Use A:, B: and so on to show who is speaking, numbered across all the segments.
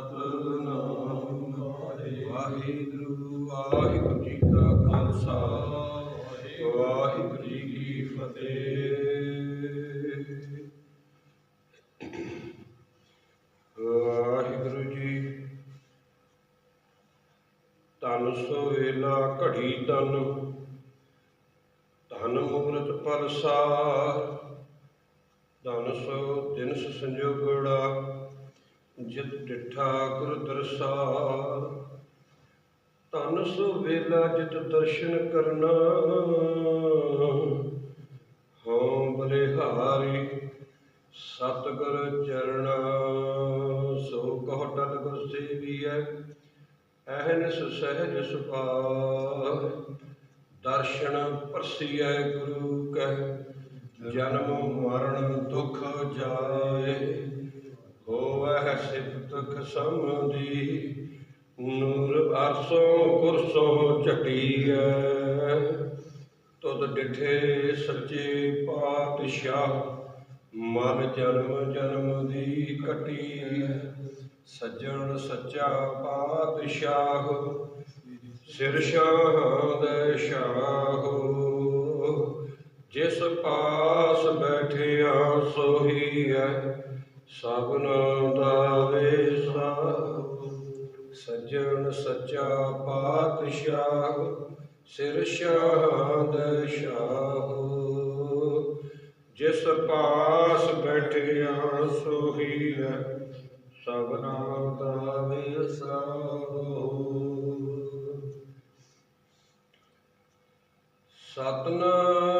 A: ਸਤਨਾਮ ਵਾਹਿਗੁਰੂ ਵਾਹਿਗੁਰੂ ਜੀ ਕਾ ਖਾਲਸਾ ਵਾਹਿਗੁਰੂ ਜੀ ਕੀ ਫਤਿਹ। ਵਾਹਿਗੁਰੂ ਜੀ ਤਨ ਸੋ ਵੇਲਾ ਘੜੀ ਤਨ ਧਨ ਮੂਰਤ ਪਰਸਾਰ ਧਨ ਸੋ ਦਿਨਸ ਸੰਜੋਗੜਾ ਜਿਤ ਡਿਠਾ ਗੁਰ ਦਰਸਾਰ ਧਨ ਸੋ ਵੇਲਾ ਜਿਤ ਦਰਸ਼ਨ ਕਰਨਾ। ਹਉ ਬਲਿਹਾਰੀ ਸਤਿਗੁਰ ਚਰਣਾ, ਸੋ ਕਹ ਟਲ ਗੁਰ ਸੇਵੀਐ ਅਹਨਿਸ ਸਹਿਜ ਸੁਭਾਅ। ਦਰਸ਼ਨ ਪਰਸੀਐ ਗੁਰੂ ਕਹਿ ਜਨਮ ਮਰਨ ਦੁਖ ਜਾਏ ਹੋਵੈ ਸਿਫਤ ਖਸਮਦੀ ਨੂਰ ਅਰਸੋਂ ਕੁਰਸੋਂ ਚਟੀਐ ਤੁਧ ਡਿਠੇ ਸੱਚੇ ਪਾਤਸ਼ਾਹ, ਮਨ ਜਨਮ ਜਨਮ ਦੀ ਕਟੀ ਸੱਜਣ ਸੱਚਾ ਪਾਤਸ਼ਾਹ, ਸਿਰ ਸ਼ਾਹ ਦੇ ਸ਼ਾਹ ਜਿਸ ਪਾਸ ਬੈਠਿਆ ਸੋਹੀ ਹੈ ਸਭਨਾ ਦਾ ਸੱਜਣ ਸੱਚਾ ਪਾਤਸ਼ਾਹ, ਸਿਰ ਸ਼ਾਹ। ਦੇ ਜਿਸ ਪਾਸ ਬੈਠਿਆ ਸੋਹੀ ਹੈ ਸਭਨਾ ਦਾ ਵੇਸਾ ਸਤਨਾਮ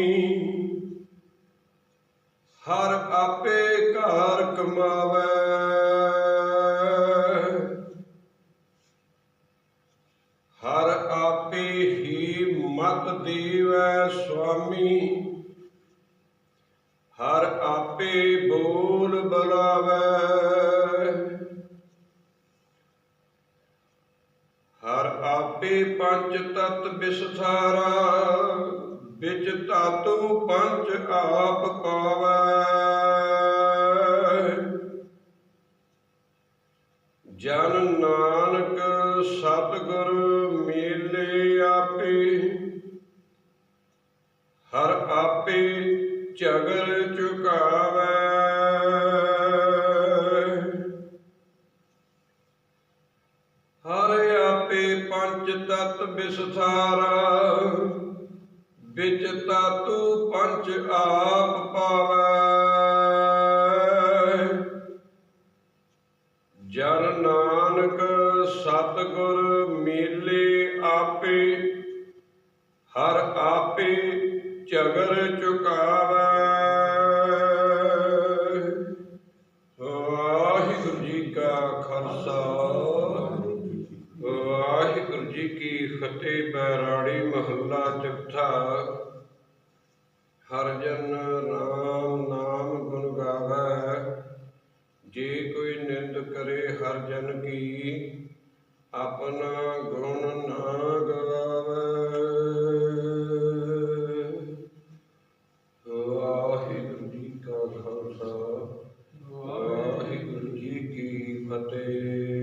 A: ਸੁਆਮੀ ਹਰ ਆਪੇ ਘਰ ਕਮਾਵੇ। ਹਰ ਆਪੇ ਹੀ ਮਤ ਦੇਵੈ ਸੁਆਮੀ। ਹਰ ਆਪੇ ਬੋਲ ਬੁਲਾਵੇ। ਹਰ ਆਪੇ ਪੰਜ ਤਤ ਵਿਸਥਾਰਾ ਵਿੱਚ ਧਾਤੂ ਪੰਜ ਆਪ ਪਾਵੈ। ਜਨ ਨਾਨਕ ਸਤਿਗੁਰ ਮੇਲੇ ਆਪੇ, ਹਰ ਆਪੇ ਝਗਰ ਚੁਕਾਵੇ। ਹਰ ਆਪੇ ਪੰਜ ਤਤ ਵਿਸਥਾਰਾ ਵਿੱਚ ਤਾਤੂ ਪੰਜ ਆਪ ਪਾਵੈ। ਜਨ ਨਾਨਕ ਸਤਿਗੁਰ ਮੇਲੇ ਆਪੇ ਹਰ ਆਪੇ ਝਗਰ ਚੁਕਾਵੇ। ਹਰ ਜਨ ਨਾਮ ਨਾਮ ਗੁਣ ਗਾਵੇ। ਜੇ ਕੋਈ ਨਿੰਦ ਕਰੇ, ਹਰ ਜਨ ਕੀ ਆਪਣਾ ਗੁਣ ਨਾ ਗਾਵੇ। ਵਾਹਿਗੁਰੂ ਜੀ ਕਾ ਖਾਲਸਾ, ਵਾਹਿਗੁਰੂ ਜੀ ਕੀ ਫਤਿਹ।